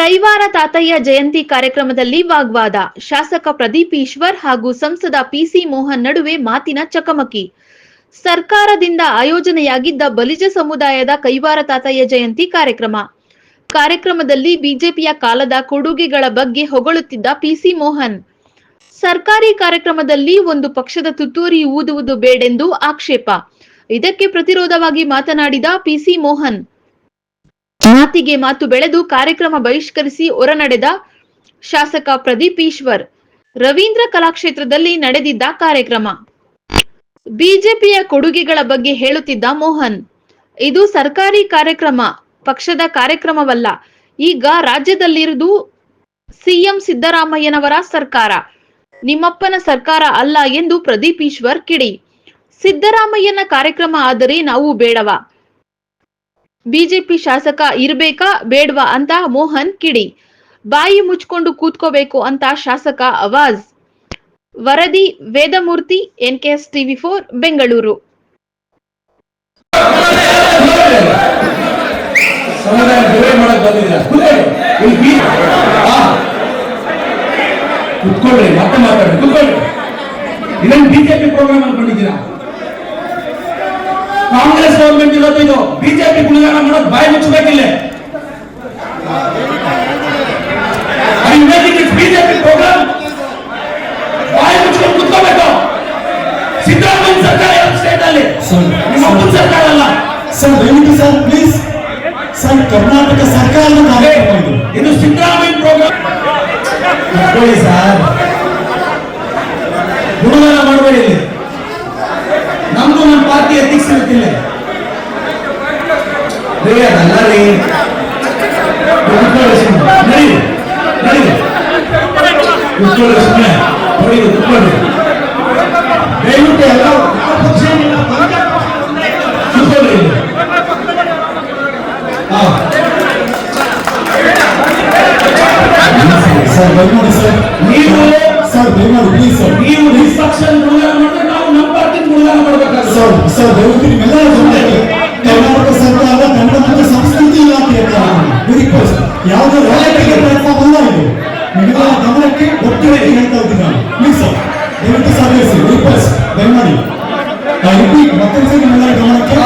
ಕೈವಾರ ತಾತಯ್ಯ ಜಯಂತಿ ಕಾರ್ಯಕ್ರಮದಲ್ಲಿ ವಾಗ್ವಾದ. ಶಾಸಕ ಪ್ರದೀಪ್ ಈಶ್ವರ್ ಹಾಗೂ ಸಂಸದ ಪಿಸಿ ಮೋಹನ್ ನಡುವೆ ಮಾತಿನ ಚಕಮಕಿ. ಸರ್ಕಾರದಿಂದ ಆಯೋಜನೆಯಾಗಿದ್ದ ಬಲಿಜ ಸಮುದಾಯದ ಕೈವಾರ ತಾತಯ್ಯ ಜಯಂತಿ ಕಾರ್ಯಕ್ರಮ. ಕಾರ್ಯಕ್ರಮದಲ್ಲಿ ಬಿಜೆಪಿಯ ಕಾಲದ ಕೊಡುಗೆಗಳ ಬಗ್ಗೆ ಹೊಗಳುತ್ತಿದ್ದ ಪಿಸಿ ಮೋಹನ್. ಸರ್ಕಾರಿ ಕಾರ್ಯಕ್ರಮದಲ್ಲಿ ಒಂದು ಪಕ್ಷದ ತುತ್ತೂರಿ ಊದುವುದು ಬೇಡೆಂದು ಆಕ್ಷೇಪ. ಇದಕ್ಕೆ ಪ್ರತಿರೋಧವಾಗಿ ಮಾತನಾಡಿದ ಪಿಸಿ ಮೋಹನ್. ಮಾತಿಗೆ ಮಾತು ಬೆಳೆದು ಕಾರ್ಯಕ್ರಮ ಬಹಿಷ್ಕರಿಸಿ ಹೊರನಡೆದ ಶಾಸಕ ಪ್ರದೀಪ್ ಈಶ್ವರ್. ರವೀಂದ್ರ ಕಲಾಕ್ಷೇತ್ರದಲ್ಲಿ ನಡೆದಿದ್ದ ಕಾರ್ಯಕ್ರಮ. ಬಿಜೆಪಿಯ ಕೊಡುಗೆಗಳ ಬಗ್ಗೆ ಹೇಳುತ್ತಿದ್ದ ಮೋಹನ್, ಇದು ಸರ್ಕಾರಿ ಕಾರ್ಯಕ್ರಮ, ಪಕ್ಷದ ಕಾರ್ಯಕ್ರಮವಲ್ಲ, ಈಗ ರಾಜ್ಯದಲ್ಲಿರುವುದು ಸಿಎಂ ಸಿದ್ದರಾಮಯ್ಯನವರ ಸರ್ಕಾರ. ನಿಮ್ಮಪ್ಪನ ಸರ್ಕಾರ ಅಲ್ಲ ಎಂದು ಪ್ರದೀಪ್ ಈಶ್ವರ್ ಕಿಡಿ. ಸಿದ್ದರಾಮಯ್ಯನ ಕಾರ್ಯಕ್ರಮ ಆದರೆ ನಾವು ಬೇಡವಾ? ಬಿಜೆಪಿ ಶಾಸಕ ಇರ್ಬೇಕಾ ಬೇಡ್ವಾ ಅಂತ ಮೋಹನ್ ಕಿಡಿ. ಬಾಯಿ ಮುಚ್ಕೊಂಡು ಕೂತ್ಕೋಬೇಕು ಅಂತ ಶಾಸಕ ಅವಾಜ್. ವರದಿ Vedamurthy, NKS TV four, Bengaluru. Congress ಇದು, ಬಿಜೆಪಿ ಗುಣಗಾನ ಮಾಡೋದು ಬಾಯಿ ಮುಚ್ಚಬೇಕಿಲ್ಲ. ಬಿಜೆಪಿ ಪ್ರೋಗ್ರಾಮ್ ಬಾಯಿ ಮುಚ್ಕೊಂಡು ಕುತ್ಕೋಬೇಕು. ಸಿದ್ದರಾಮಯ್ಯ ಸರ್ಕಾರ ಸ್ಟೇಟ್ ಅಲ್ಲಿ? ನಿಮ್ಮ ಸರ್ಕಾರ ಅಲ್ಲ. ಸರ್ ದಯವಿಟ್ಟು ಸರ್ ಪ್ಲೀಸ್ ಸರ್ ಕರ್ನಾಟಕ ಸರ್ಕಾರದ ಕಾರ್ಯಕ್ರಮ ಇದು ಇದು ಸಿದ್ದರಾಮಯ್ಯ ಪ್ರೋಗ್ರಾಮ್ ಕೂತ್ಕೊಳ್ಳಿ ಸರ್. ಗುಣಗಾನ ಮಾಡಬೇಡಿ ಇಲ್ಲಿ. ನಮ್ದು ನಮ್ಮ ಪಾರ್ಟಿ ಎಥಿಕ್ಸ್ ಇರುತ್ತಿಲ್ಲ ರೀ ಅದಲ್ಲ ರೀ ಕೂತ್ಕೊಳ್ಳಿ ಸುಮ್ಮನೆ ನಡಿ ನಡಿ ಕೂತ್ಕೊಳ್ಳಿ ಸುಮ್ಮನೆ ನೋಡಿ ಕೂತ್ಕೊಳ್ಳಿ ದಯವಿಟ್ಟು ಎಲ್ಲ ಯಾವ ಪಕ್ಷ ಏನಿಲ್ಲ, ಕೂತ್ಕೊಳ್ಳಿ ಇಲ್ಲಿ. ಹಾ ಸರ್ ದಯಮಾಡಿ ಸರ್ ನೀವು ಸರ್ ದಯಮಾಡಿ ಪ್ಲೀಸ್ ಸರ್ ನೀವು ನಿಷ್ಪಕ್ಷ ಗುಣಗಾನ ಮಾಡಿದ್ರೆ ನಾವು ನಮ್ಮ ಪಾರ್ಟಿ ಗುಣಗಾನ ಮಾಡಬೇಕಾಗುತ್ತೆ ಸರ್ ಸರ್ ದಯವಿಟ್ಟು ನಿಮ್ಮೆಲ್ಲರ ಗಮನಕ್ಕೆ ಯಾವುದೋ ರಾಜಕೀಯ ಪ್ಲಾಟ್ಫಾರ್ಮ್ ಅಲ್ಲ ಇದು. ನಿಮಗೆ ಗಮನಕ್ಕೆ ಒಟ್ಟಿಗೆ ಹೇಳ್ತಾ ಇದ್ದೀನಿ ನಾನು. ಪ್ಲೀಸ್ ದಯವಿಟ್ಟು ಸಹಕರಿಸಿ ರಿಕ್ವೆಸ್ಟ್ ದಯಮಾಡಿ ರಿಪೀಟ್ ಮತ್ತೊಂದ್ಸರಿ ನಿಮ್ಮೆಲ್ಲರ ಗಮನಕ್ಕೆ